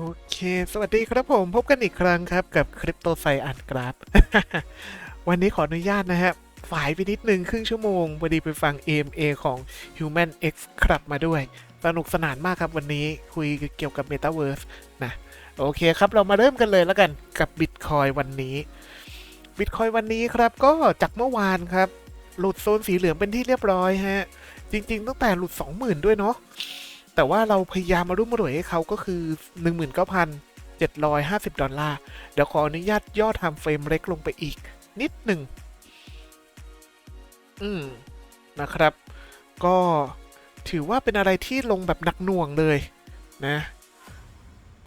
โอเค สวัสดีครับผมพบกันอีกครั้งครับกับคริปโตไซอันกราฟ วันนี้ขออนุญาตนะฮะฝ่ายไปนิดนึงครึ่งชั่วโมงพอดีไปฟัง AMA ของ Human X ครับมาด้วย สนุกสนานมากครับวันนี้คุยเกี่ยวกับ Metaverse นะ โอเคครับเรามาเริ่มกันเลยแล้วกันกับ Bitcoin วันนี้ Bitcoin วันนี้ครับก็จากเมื่อวานครับ หลุดโซนสีเหลืองเป็นที่เรียบร้อยฮะ จริง ๆ ตั้งแต่หลุด 20,000 ด้วยเนาะ แต่ว่าเราพยายามมารุ่มมาร่วยให้เขาก็คือ 19,750 ดอลลาร์ เดี๋ยวขออนุญาตย่อไทม์เฟรมเล็กลงไปอีก นิดหนึ่ง อืม นะครับ ก็ถือว่าเป็นอะไรที่ลงแบบหนักหน่วงเลยนะ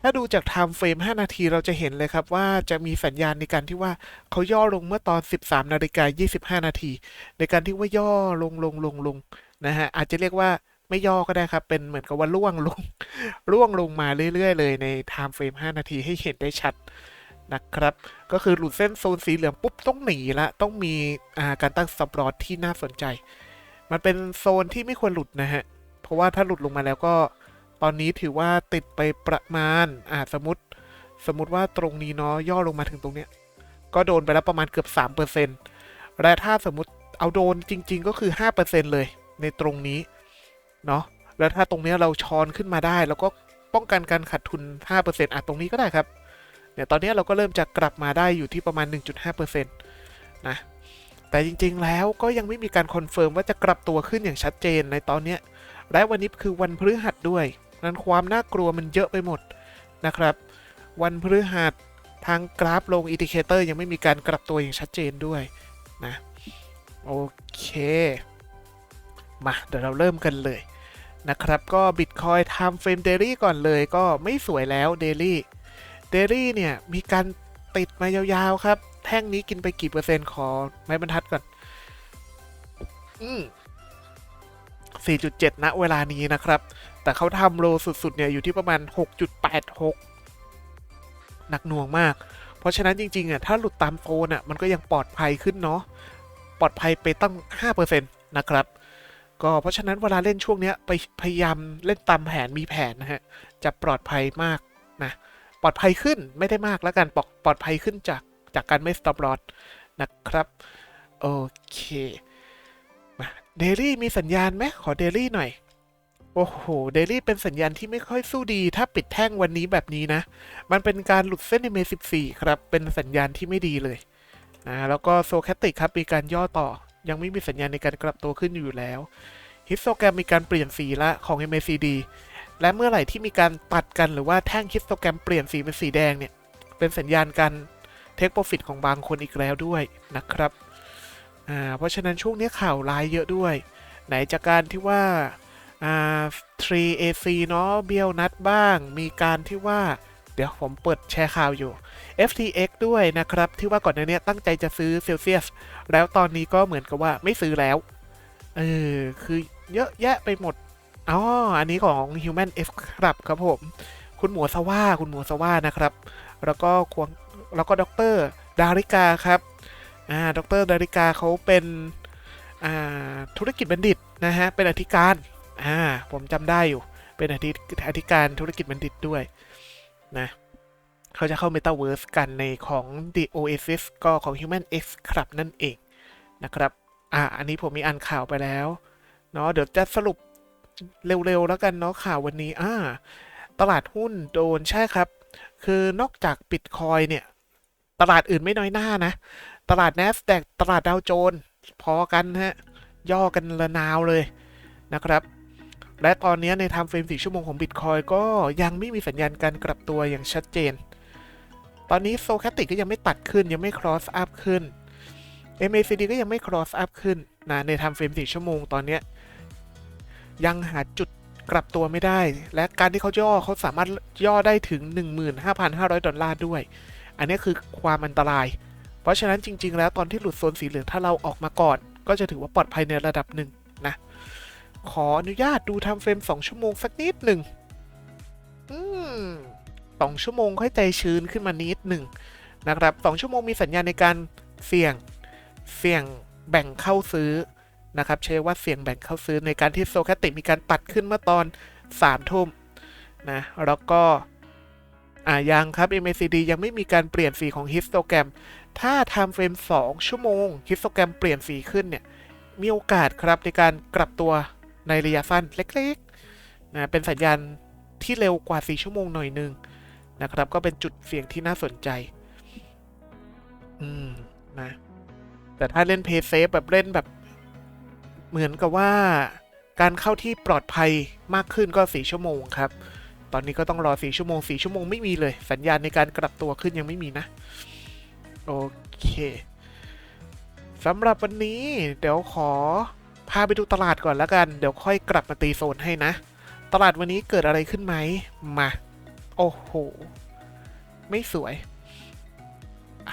ถ้าดูจากไทม์เฟรม 5 นาทีเราจะเห็นเลยครับว่าจะมีสัญญาณในการที่ว่าเขาย่อลงเมื่อตอน 13 นาฬิกา 25 นาที ในการที่ว่าย่อลงลงลงลงนะฮะ อาจจะเรียกว่า ไม่ย่อก็ได้ครับ เป็นเหมือนกับว่าล่วงลงร่วงลงมาเรื่อย ๆ เลยในไทม์เฟรม5 นาทีให้เห็นได้ชัดนะครับ ก็คือหลุดเส้นโซนสีเหลืองปุ๊บต้องหนีละ ต้องมีาการตั้งสปรอตที่น่าสนใจ มันเป็นโซนที่ไม่ควรหลุดนะฮะ เพราะว่าถ้าหลุดลงมาแล้วก็ ตอนนี้ถือว่าติดไปประมาณอ่าสมมติสมมติว่าตรงนี้เนาะย่อลงมาถึงตรงเนี้ย ก็โดนไปแล้วประมาณเกือบ 3%และถ้าสมมติเอาโดนจริง ๆ ก็คือ 5%เลยในตรงนี้ เนาะแล้วถ้าตรงนี้เราช้อนขึ้นมาได้ แล้วก็ป้องกันการขาดทุน 5%อะตรงนี้ก็ได้ครับเนี่ยตอนนี้เราก็เริ่มจะกลับมาได้อยู่ที่ประมาณ 1.5%นะแต่จริงๆแล้วก็ยังไม่มีการคอนเฟิร์มว่าจะกลับตัวขึ้นอย่างชัดเจนในตอนนี้และวันนี้คือวันพฤหัสด้วยนั้นความน่ากลัวมันเยอะไปหมดนะครับ วันพฤหัสทางกราฟลงอินดิเคเตอร์ยังไม่มีการกลับตัวอย่างชัดเจนด้วยนะโอเค มาเดี๋ยวเราเริ่มกันเลยนะครับก็ Bitcoin Time Frame Daily ก่อนเลยก็ไม่สวยแล้ว Daily Daily เนี่ยมีการติดมายาวๆครับ แท่งนี้กินไปกี่เปอร์เซ็นต์ขอไม้บรรทัดก่อน อืม4.7 ณ เวลานี้นะครับ แต่เขาทำโลสุด ๆ เนี่ย อยู่ที่ประมาณ 6.86 หนักหน่วงมาก เพราะฉะนั้นจริง ๆ อะ ถ้าหลุดตามโซนอะ มันก็ยังปลอดภัยขึ้นเนาะ ปลอดภัยไปตั้ง 5%นะครับ ก็เพราะฉะนั้นเวลาเล่นช่วงเนี้ยไปพยายามเล่นตามแผนมีแผนนะฮะ จะปลอดภัยมากนะ ปลอดภัยขึ้นไม่ได้มากแล้วกันปลอดปลอดภัยขึ้นจากจากการไม่ stop loss นะครับ โอเคมาเดลี่มีสัญญาณไหมขอเดลี่หน่อย โอ้โหเดลี่เป็นสัญญาณที่ไม่ค่อยสู้ดี ถ้าปิดแท่งวันนี้แบบนี้นะ มันเป็นการหลุดเส้นในเม14 ครับ เป็นสัญญาณที่ไม่ดีเลยนะแล้วก็โซแคติกครับมีการย่อต่อ ยังไม่มีสัญญาณในการกลับตัวขึ้นอยู่แล้วฮิสโตแกรมมีการเปลี่ยนสีละของ MACD และเมื่อไหร่ที่มีการตัดกันหรือว่าแท่งฮิสโตแกรมเปลี่ยนสีเป็นสีแดงเนี่ยเป็นสัญญาณการเทคโปรฟิตของบางคนอีกแล้วด้วยนะครับอ่าเพราะฉะนั้นช่วงนี้ข่าวร้ายเยอะด้วย ไหนจากการที่ว่าอ่า 3AC เนาะเบี้ยวนัดบ้าง มีการที่ว่า เดี๋ยวผมเปิดแชร์ข่าวอยู่ FTX ด้วยนะครับ ที่ว่าก่อนหน้านี้ตั้งใจจะซื้อเซลเซียสแล้วตอนนี้ก็เหมือนกับว่าไม่ซื้อแล้ว เออ คือเยอะแยะไปหมดอ๋ออันนี้ของ Human X ครับครับผม คุณหมูสว่าคุณหมูสว่านะครับ แล้วก็ควงแล้วก็ดรดาริกาครับอ่าดรดาริกาเขาเป็นอ่าธุรกิจบัณฑิตนะฮะ เป็นอธิการอ่าผมจำได้อยู่ เป็นอธิอธิการธุรกิจบัณฑิตด้วยนะ เขาจะเข้า Metaverse กันในของ The Oasis ก็ของ Human X ครับนั่นเองนะครับ อ่า อันนี้ผมมีอ่านข่าวไปแล้ว เนาะ เดี๋ยวจะสรุปเร็วๆแล้วกันเนาะข่าววันนี้ อ่า ตลาดหุ้นโดนใช่ครับ คือนอกจากบิตคอยเนี่ย ตลาดอื่นไม่น้อยหน้านะ ตลาด NASDAQ ตลาดดาวโจนส์พอกันฮะ ย่อกันระนาวเลยนะครับและตอนนี้ในไทม์เฟรม4ชั่วโมงของ Bitcoin ก็ยังไม่มีสัญญาณการกลับตัวอย่างชัดเจน ตอนนี้โซแคติกก็ยังไม่ตัดขึ้นยังไม่ cross up ขึ้น MACD ก็ยังไม่ cross up ขึ้นนะในทม์เฟรม4ชั่วโมงตอนนี้ยยังหาจุดกลับตัวไม่ได้ และการที่เขาย่อเขาสามารถย่อได้ถึง 15,500 ดอลลาร์ด้วย อันนี้คือความอันตราย เพราะฉะนั้นจริง ๆ แล้วตอนที่หลุดโซนสีเหลืองถ้าเราออกมาก่อน ก็จะถือว่าปลอดภัยในระดับหนึ่งนะ ขออนุญาตดูทำเฟรม 2 ชั่วโมงสักนิดหนึ่งอืม สองชั่วโมงค่อยใจชื้นขึ้นมานิดหนึ่งนะครับ2ชั่วโมงมีสัญญาณในการเสี่ยงเสี่ยงแบ่งเข้าซื้อนะครับใช้ว่าเสี่ยงแบ่งเข้าซื้อในการที่โซแคติมีการตัดขึ้นเมื่อตอน3ทุ่มนะแล้วก็อ่ายังครับ MACD ยังไม่มีการเปลี่ยนสีของฮิสโตแกรม ถ้า time frame 2ชั่วโมงฮิสโตแกรมเปลี่ยนสีขึ้นเนี่ย มีโอกาสครับในการกลับตัวในระยะสั้นเล็กๆนะเป็นสัญญาณที่เร็วกว่า 4 ชั่วโมงหน่อยนึง นะครับ ก็เป็นจุดเสี่ยงที่น่าสนใจ อืมนะ แต่ถ้าเล่นเพย์เซฟแบบเล่นแบบ เหมือนกับว่าการเข้าที่ปลอดภัยมากขึ้นก็4ชั่วโมงครับ ตอนนี้ก็ต้องรอ4ชั่วโมง4ชั่วโมงไม่มีเลย สัญญาณในการกลับตัวขึ้นยังไม่มีนะ โอเคสำหรับวันนี้เดี๋ยวขอพาไปดูตลาดก่อนแล้วกัน เดี๋ยวค่อยกลับมาตีโซนให้นะ ตลาดวันนี้เกิดอะไรขึ้นไหม มา โอ้โห ไม่สวย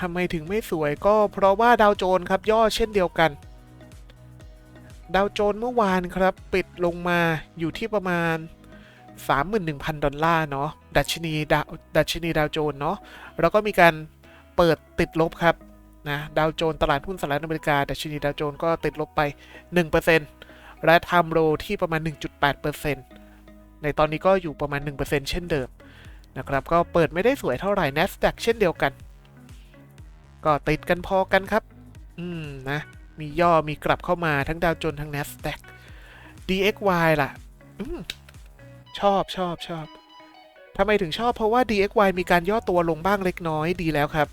ทำไมถึงไม่สวยก็เพราะว่าดาวโจนส์ครับย่อเช่นเดียวกัน ดาวโจนส์เมื่อวานครับ ปิดลงมาอยู่ที่ประมาณ 31,000 ดอลลาร์เนาะดัชนีดาวดัชนีดาวโจนส์เนาะแล้วก็มีการเปิดติดลบครับนะดาวโจนส์ตลาดหุ้นสหรัฐอเมริกาดัชนีดาวโจนส์ก็ติดลบไป 1%และไทม์โลที่ประมาณ 1.8%ในตอนนี้ก็อยู่ประมาณ 1%เช่นเดิม นะครับ ก็เปิดไม่ได้สวยเท่าไหร่ NASDAQ เช่นเดียวกัน ก็ติดกันพอกันครับ อืมนะ มีย่อมีกลับเข้ามาทั้งดาวโจนส์ทั้ง NASDAQ DXY ล่ะอืมชอบชอบชอบทำไมถึงชอบเพราะว่า DXY มีการย่อตัวลงบ้างเล็กน้อยดีแล้วครับ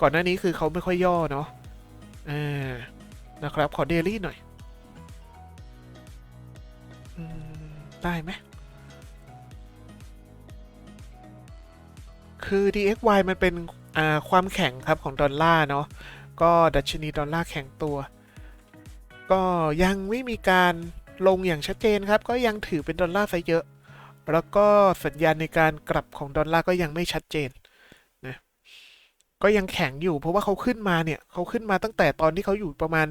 ก่อนหน้านี้คือเขาไม่ค่อยย่อเนาะอ่านะครับ ขอเดลี่หน่อยอได้ไหม คือ DXY มันเป็นความแข็งครับของดอลลาร์เนาะ ก็ดัชนีดอลลาร์แข็งตัว ก็ยังไม่มีการลงอย่างชัดเจนครับ ก็ยังถือเป็นดอลลาร์ซะเยอะ แล้วก็สัญญาณในการกลับของดอลลาร์ก็ยังไม่ชัดเจนนะก็ยังแข็งอยู่เพราะว่าเขาขึ้นมาเนี่ยเขาขึ้นมาตั้งแต่ตอนที่เขาอยู่ประมาณ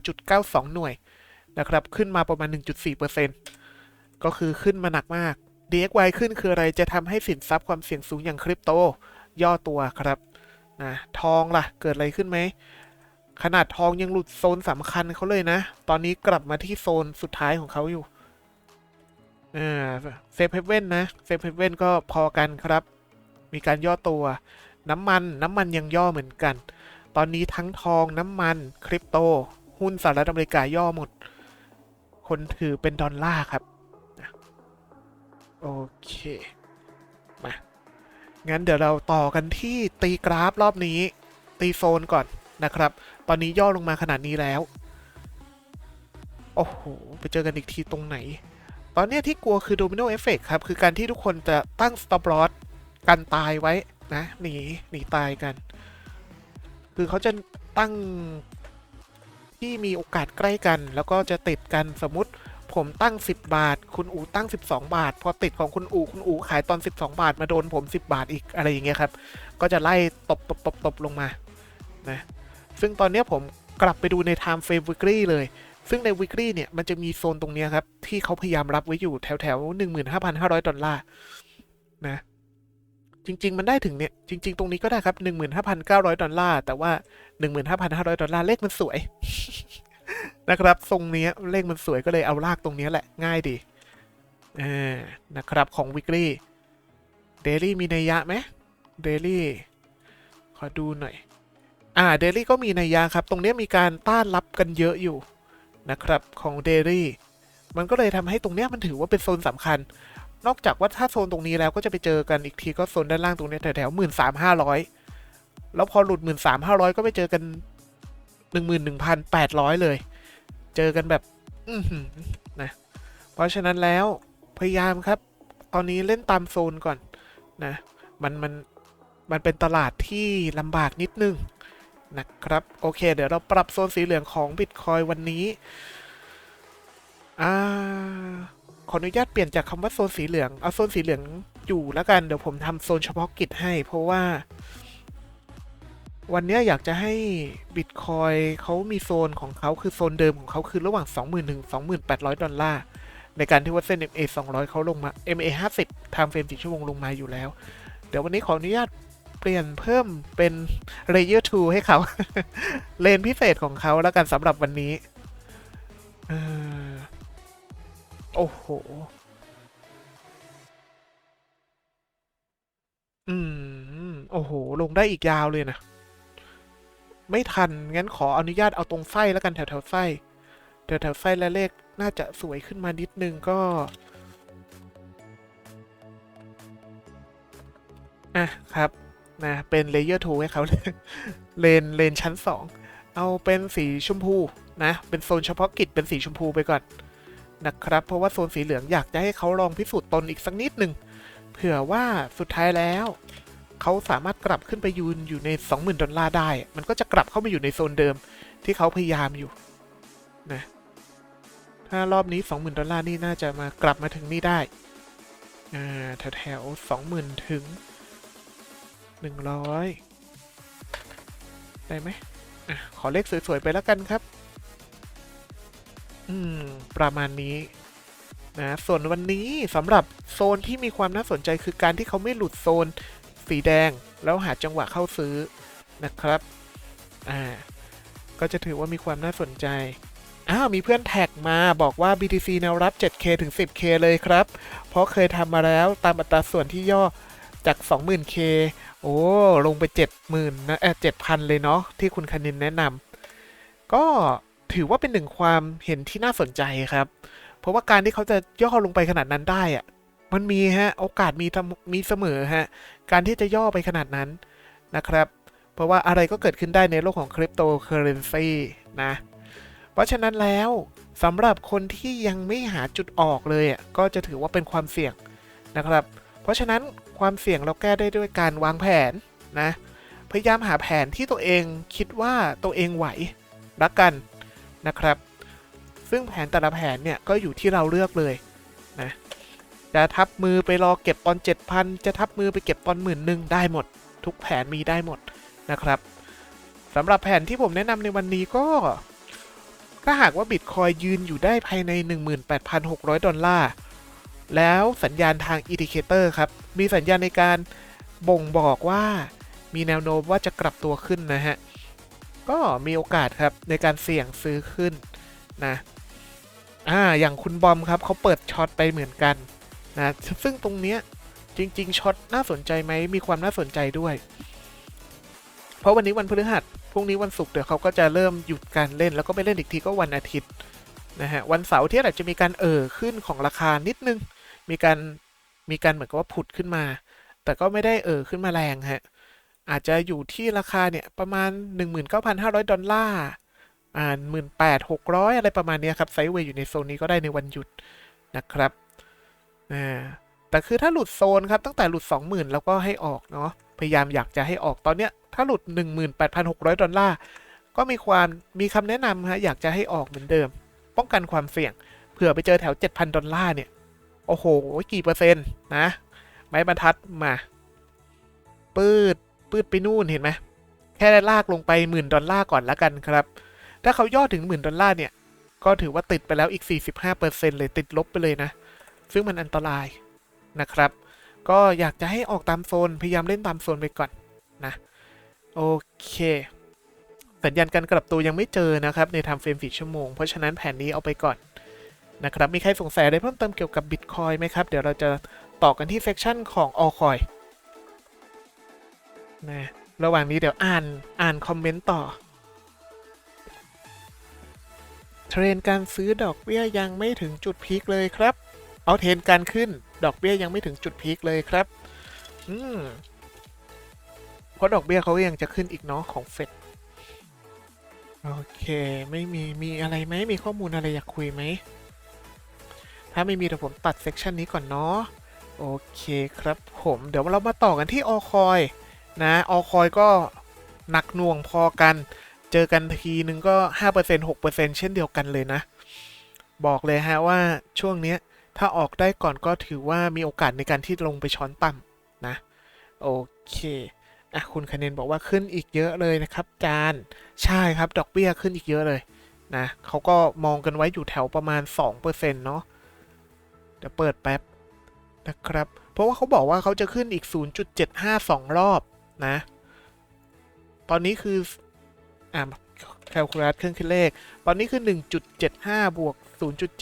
103.92 หน่วยนะครับ ขึ้นมาประมาณ 1.4%ก็คือขึ้นมาหนักมาก DXY ขึ้นคืออะไรจะทำให้สินทรัพย์ความเสี่ยงสูงอย่างคริปโต ย่อตัวครับนะทองล่ะ เกิดอะไรขึ้นไหม ขนาดทองยังหลุดโซนสำคัญเขาเลยนะ ตอนนี้กลับมาที่โซนสุดท้ายของเขาอยู่เซฟเฮเว่นนะเซฟเฮเว่นก็พอกันครับ มีการย่อตัว น้ำมันน้ำมันยังย่อเหมือนกัน ตอนนี้ทั้งทองน้ำมันคริปโต หุ้นสหรัฐอเมริกาย่อหมด คนถือเป็นดอลลาร์ครับ โอเค มา งั้นเดี๋ยวเราต่อกันที่ตีกราฟรอบนี้ ตีโซนก่อนนะครับ ตอนนี้ย่อลงมาขนาดนี้แล้ว โอ้โห ไปเจอกันอีกทีตรงไหน ตอนเนี้ยที่กลัวคือโดมิโนเอฟเฟกครับ คือการที่ทุกคนจะตั้ง stop loss กันตายไว้นะ หนี หนีตายกัน คือเขาจะตั้งที่มีโอกาสใกล้กัน แล้วก็จะติดกันสมมติ ผมตั้ง 10 บาท คุณอูตั้ง 12 บาท พอติดของคุณอูคุณอูขายตอน 12 บาท มาโดนผม 10 บาทอีกอะไรอย่างเงี้ยครับ ก็จะไล่ตบตบตบตบลงมา นะ ซึ่งตอนเนี้ยผมกลับไปดูใน time frame weekly เลย ซึ่งใน weekly เนี่ย มันจะมีโซนตรงเนี้ยครับ ที่เขาพยายามรับไว้อยู่แถวแถว15,500 ดอลลาร์ นะ จริง ๆ มันได้ถึงเนี่ย จริง ๆ ตรงนี้ก็ได้ครับ 15,900 ดอลลาร์ แต่ว่า 15,500 ดอลลาร์เลขมันสวย นะครับ ทรงนี้เลขมันสวยก็เลยเอาลากตรงนี้แหละง่ายดีอ่านะครับของ weekly daily มีนัยยะไหม daily ขอดูหน่อย อ่า daily ก็มีนัยยะครับ ตรงนี้มีการต้านรับกันเยอะอยู่นะครับของ daily มันก็เลยทำให้ตรงนี้มันถือว่าเป็นโซนสำคัญ นอกจากว่าถ้าโซนตรงนี้แล้วก็จะไปเจอกันอีกทีก็โซนด้านล่างตรงนี้ยแถวๆหมื่นสามห้าร้อยแล้วพอหลุดหมื่นสามห้าร้อยก็ไปเจอกันหนึ่งหมื่นหนึ่งพันแปดร้อยเลย เจอกันแบบอืนะเพราะฉะนั้นแล้วพยายามครับ ตอนนี้เล่นตามโซนก่อนนะมันมันมันเป็นตลาดที่ลำบากนิดนึงนะครับ โอเค เดี๋ยวเราปรับโซนสีเหลืองของ Bitcoin วันนี้อ่าขออนุญาตเปลี่ยนจากคำว่าโซนสีเหลือง เอาโซนสีเหลืองอยู่แล้วกัน เดี๋ยวผมทำโซนเฉพาะกิจให้ เพราะว่า วันนี้อยากจะให้ Bitcoin เขามีโซนของเขาคือโซนเดิมของเขาคือระหว่าง 20,000ถึง28,000 ดอลลาร์ ในการที่ว่าเส้น MA 200เขาลงมา MA 50 time frame 4ชั่วโมงลงมาอยู่แล้ว เดี๋ยววันนี้ขออนุญาตเปลี่ยนเพิ่มเป็น Layer 2ให้เขา เลนพิเศษของเขาแล้วกันสำหรับวันนี้อโอ้โห อืม โอ้โห ลงได้อีกยาวเลยนะ ไม่ทัน งั้นขออนุญาตเอาตรงไส้แล้วกันแถวแถวไส้แถวแถวไส้และเลขน่าจะสวยขึ้นมานิดนึงก็อะครับนะเป็นเลเยอร์ทูให้เขาเลยเลนเลนชั้น 2 เอาเป็นสีชมพูนะ เป็นโซนเฉพาะกิจเป็นสีชมพูไปก่อนนะครับ เพราะว่าโซนสีเหลืองอยากจะให้เขาลองพิสูจน์ตนอีกสักนิดหนึ่งเผื่อว่าสุดท้ายแล้ว เขาสามารถกลับขึ้นไปยืนอยู่ใน 20,000 ดอลลาร์ได้ มันก็จะกลับเข้ามาอยู่ในโซนเดิมที่เขาพยายามอยู่นะถ้ารอบนี้ 20,000 ดอลลาร์นี่น่าจะมากลับมาถึงนี่ได้แถวแถว20,000 ถึง 100 ได้ไหมอขอเลขสวย ๆ ไปแล้วกันครับ อืม ประมาณนี้นะส่วนวันนี้สำหรับโซนที่มีความน่าสนใจคือการที่เขาไม่หลุดโซน สีแดงแล้วหาจังหวะเข้าซื้อนะครับ อ่า ก็จะถือว่ามีความน่าสนใจ อ้าว มีเพื่อนแท็กมาบอกว่า BTC แนวรับ 7K ถึง 10K เลยครับ เพราะเคยทำมาแล้วตามอัตราส่วนที่ย่อจาก 20,000K โอ้ ลงไป 70,000นะเออ7,000 เลยเนาะ ที่คุณคณินแนะนำ ก็ถือว่าเป็นหนึ่งความเห็นที่น่าสนใจครับ เพราะว่าการที่เขาจะย่อลงไปขนาดนั้นได้อะ มันมีฮะโอกาสมีมีเสมอฮะการที่จะย่อไปขนาดนั้นนะครับ เพราะว่าอะไรก็เกิดขึ้นได้ในโลกของคริปโตเคอเรนซีนะ เพราะฉะนั้นแล้วสำหรับคนที่ยังไม่หาจุดออกเลยอะก็จะถือว่าเป็นความเสี่ยงนะครับ เพราะฉะนั้นความเสี่ยงเราแก้ได้ด้วยการวางแผนนะพยายามหาแผนที่ตัวเองคิดว่าตัวเองไหวรักกันนะครับ ซึ่งแผนแต่ละแผนเนี่ยก็อยู่ที่เราเลือกเลยนะ จะทับมือไปรอเก็บตอน7,000 จะทับมือไปเก็บตอนหมื่นหนึ่งได้หมด ทุกแผนมีได้หมดนะครับสำหรับแผนที่ผมแนะนำในวันนี้ก็ถ้าหากว่าบิตคอยยืนอยู่ได้ภายใน 18,600 ดอลลาร์ แล้วสัญญาณทางอินดิเคเตอร์ครับ มีสัญญาณในการบ่งบอกว่ามีแนวโน้มว่าจะกลับตัวขึ้นนะฮะ ก็มีโอกาสครับในการเสี่ยงซื้อขึ้นนะ อ่า อย่างคุณบอมครับเขาเปิดช็อตไปเหมือนกัน นะซึ่งตรงเนี้ยจริง ๆช็อตน่าสนใจไหมมีความน่าสนใจด้วย เพราะวันนี้วันพฤหัสพรุ่งนี้วันศุกร์เดี๋ยวเขาก็จะเริ่มหยุดการเล่นแล้วก็ไปเล่นอีกทีก็วันอาทิตย์นะฮะวันเสาร์ที่อาจจะมีการเอ่อขึ้นของราคานิดนึง มีการมีการเหมือนกับว่าผุดขึ้นมา แต่ก็ไม่ได้เอ่อขึ้นมาแรงฮะอาจจะอยู่ที่ราคาเนี่ยประมาณ 19,500 ดอลลาร์อ่าหมื่นแปดหกร้อยอะไรประมาณนี้ครับไซด์เวย์อยู่ในโซนนี้ก็ได้ในวันหยุดนะครับ อ่าแต่คือถ้าหลุดโซนครับตั้งแต่หลุด 20,000 แล้วก็ให้ออกเนาะพยายามอยากจะให้ออกตอนเนี้ยถ้าหลุด 18,600 ดอลลาร์ก็มีความมีคำแนะนำฮะอยากจะให้ออกเหมือนเดิม ป้องกันความเสี่ยงเผื่อไปเจอแถว 7,000 ดอลลาร์เนี่ย โอ้โห กี่เปอร์เซ็นต์นะ ไม้บรรทัดมา ปืด ปืดไปนู่นเห็นไหมแค่ลากลงไปหมื่นดอลลาร์ก่อนละกันครับ ถ้าเขาย่อถึงหมื่นดอลลาร์เนี่ย ก็ถือว่าติดไปแล้วอีก 45%เลยติดลบไปเลยนะ ซึ่งมันอันตรายนะครับ ก็อยากจะให้ออกตามโซน พยายามเล่นตามโซนไปก่อนนะ โอเคสัญญาณการกลับตัวยังไม่เจอนะครับ ในไทม์เฟรม4ชั่วโมง เพราะฉะนั้นแผนนี้เอาไปก่อนนะครับ มีใครสงสัยอะไรเพิ่มเติมเกี่ยวกับ Bitcoin ไหมครับ เดี๋ยวเราจะต่อกันที่เซกชันของ All Coin นะระหว่างนี้เดี๋ยวอ่านอ่านคอมเมนต์ต่อ เทรนการซื้อดอกเบี้ยยังไม่ถึงจุดพีคเลยครับ เอาเทนการขึ้น ดอกเบี้ยยังไม่ถึงจุดพีคเลยครับ อืมเพราะดอกเบี้ยเขายังจะขึ้นอีกเนาะของเฟดโอเค ไม่มี มีอะไรไหม มีข้อมูลอะไรอยากคุยไหม ถ้าไม่มีเดี๋ยวผมตัดเซกชันนี้ก่อนเนาะ โอเคครับผม เดี๋ยวเรามาต่อกันที่ออคอยนะออคอยก็หนักหน่วงพอกัน เจอกันทีนึงก็ 5% 6%เช่นเดียวกันเลยนะ บอกเลยฮะว่าช่วงเนี้ย ถ้าออกได้ก่อนก็ถือว่ามีโอกาสในการที่ลงไปช้อนต่ำนะ โอเคอะคุณคะเนนบอกว่าขึ้นอีกเยอะเลยนะครับ จาน ใช่ครับ ดอกเบี้ยขึ้นอีกเยอะเลยนะเขาก็มองกันไว้อยู่แถวประมาณ 2%เนาะเดี๋ยวเปิดแป๊บนะครับ เพราะว่าเขาบอกว่าเขาจะขึ้นอีก 0.752 รอบนะ ตอนนี้คืออ่าแคลคูลัสเครื่องคิดเลข ตอนนี้คือ 1.75 บวก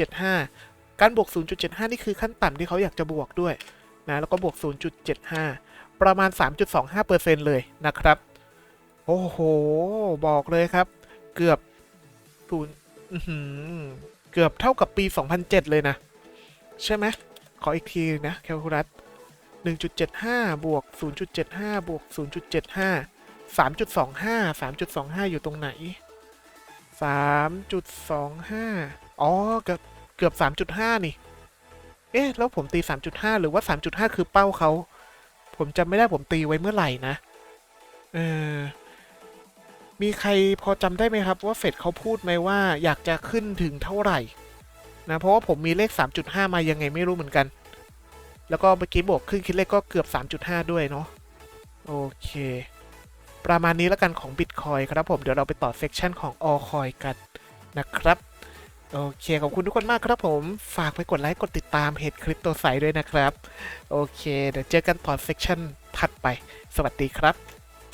0.75 การบวก 0.75 นี่คือขั้นต่ำที่เขาอยากจะบวกด้วยนะแล้วก็บวก 0.75 ประมาณ 3.25%เลยนะครับ โอ้โห บอกเลยครับ เกือบศูนย์เกือบเท่ากับปี 2007 เลยนะ ใช่ไหมขออีกทีนะแคลคูลัส1.75 บวก 0.75 บวก 0.75 3.25 3.25 อยู่ตรงไหน 3.25 อ๋อเกือบ เกือบ 3.5 นี่ เอ๊ะ แล้วผมตี 3.5 หรือว่า 3.5 คือเป้าเขา ผมจำไม่ได้ผมตีไว้เมื่อไหร่นะ เออ มีใครพอจำได้ไหมครับว่าเฟดเขาพูดไหมว่าอยากจะขึ้นถึงเท่าไหร่ นะ เพราะว่าผมมีเลข 3.5 มายังไงไม่รู้เหมือนกัน แล้วก็เมื่อกี้บวกขึ้นคิดเลขก็เกือบ 3.5 ด้วยเนาะ โอเค ประมาณนี้แล้วกันของ Bitcoin ครับผม เดี๋ยวเราไปต่อเซกชันของ Allcoin กันนะครับ โอเค ขอบคุณทุกคนมากครับผม ฝากไปกดไลค์ กดติดตามเพจคริปโตไซด้วยนะครับ โอเค เดี๋ยวเจอกันตอนเซกชันถัดไป สวัสดีครับ